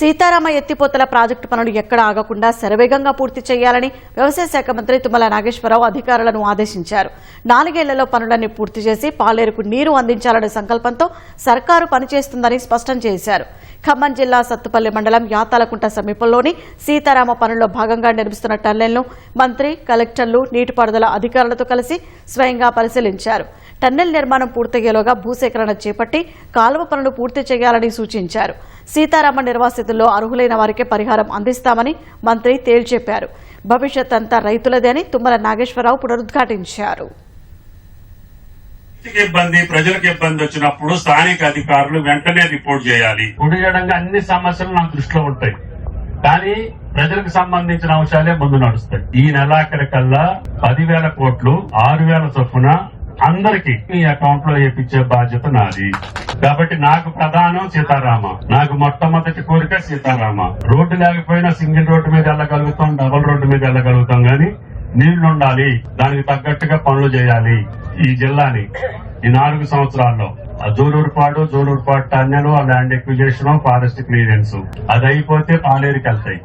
సీతారామ ఎత్తిపోతల ప్రాజెక్టు పనులు ఎక్కడ ఆగకుండా శరవేగంగా పూర్తి చేయాలని వ్యవసాయ శాఖ మంత్రి తుమ్మల నాగేశ్వరరావు అధికారులను ఆదేశించారు. నాలుగేళ్ళలో పనులన్నీ పూర్తి చేసి పాలేరుకు నీరు అందించాలనే సంకల్పంతో సర్కారు పనిచేస్తుందని స్పష్టం చేశారు. ఖమ్మం జిల్లా సత్తుపల్లి మండలం యాతాలకుంట సమీపంలోని సీతారామ పనుల్లో భాగంగా నిర్మిస్తున్న టన్నెల్ను మంత్రి కలెక్టర్లు నీటిపారుదల అధికారులతో కలిసి స్వయంగా పరిశీలించారు. టన్నెల్ నిర్మాణం పూర్తయ్యేలోగా భూసేకరణ చేపట్టి కాలువ పనులు పూర్తి చేయాలని సూచించారు. సీతారామ నిర్వాసిత నిర్వాసితుల్లో అర్హులైన వారికే పరిహారం అందిస్తామని మంత్రి తేల్చెప్పారు భవిష్యత్ అంతా రైతులదే అని తుమ్మల నాగేశ్వరరావు పునరుద్ఘాటించారు. ఇబ్బంది ప్రజలకు ఇబ్బంది వచ్చినప్పుడు స్థానిక అధికారులు వెంటనే రిపోర్ట్ చేయాలి. కుడియడంగా అన్ని సమస్యలు నా దృష్టిలో ఉంటాయి. కానీ ప్రజలకు సంబంధించిన అంశాలే ముందు నడుస్తాయి. ఈ నెలాఖరి కల్లా పదివేల కోట్లు ఆరు వేల చొప్పున అందరికి ఈ అకౌంట్లో వేపించే బాధ్యత నాది. కాబట్టి నాకు ప్రధానం సీతారామ. నాకు మొట్టమొదటి కోరిక సీతారామ. రోడ్డు లేకపోయినా సింగిల్ రోడ్డు మీద వెళ్ళగలుగుతాం డబుల్ రోడ్డు మీద వెళ్ళగలుగుతాం గాని నీళ్ళు ఉండాలి. దానికి తగ్గట్టుగా పనులు చేయాలి ఈ జిల్లాని. ఈ నాలుగు సంవత్సరాల్లో. ఆ జోలూరుపాడు జోలూరుపాడు టన్నెలు ఆ ల్యాండ్ ఎక్విజేషన్ ఫారెస్ట్ క్లియరెన్స్. అది అయిపోతే పాలేరుకి వెళ్తాయి.